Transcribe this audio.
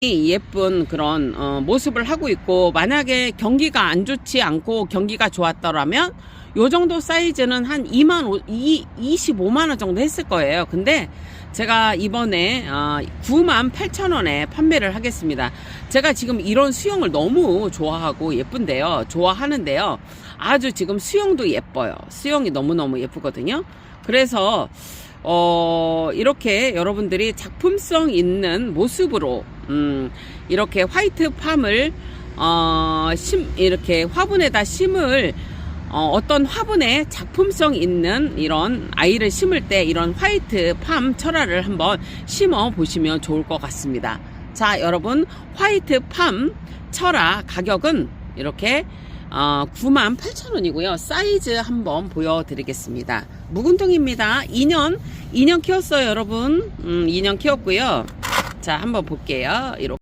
예쁜 그런 어, 모습을 하고 있고 만약에 경기가 안 좋지 않고 경기가 좋았더라면 요 정도 사이즈는 한 2만 5, 2, 25만 원 정도 했을 거예요. 근데 제가 이번에 어, 9만 8천 원에 판매를 하겠습니다. 제가 지금 이런 수영을 너무 좋아하고 예쁜데요. 좋아하는데요. 아주 지금 수영도 예뻐요. 수영이 너무너무 예쁘거든요. 그래서 어, 이렇게 여러분들이 작품성 있는 모습으로, 음, 이렇게 화이트 팜을, 어, 심, 이렇게 화분에다 심을, 어, 어떤 화분에 작품성 있는 이런 아이를 심을 때 이런 화이트 팜 철화를 한번 심어 보시면 좋을 것 같습니다. 자, 여러분, 화이트 팜 철화 가격은 이렇게 어, 98,000원이고요. 사이즈 한번 보여드리겠습니다. 묵은통입니다. 2년, 2년 키웠어요, 여러분. 음, 2년 키웠고요. 자, 한번 볼게요. 이렇게.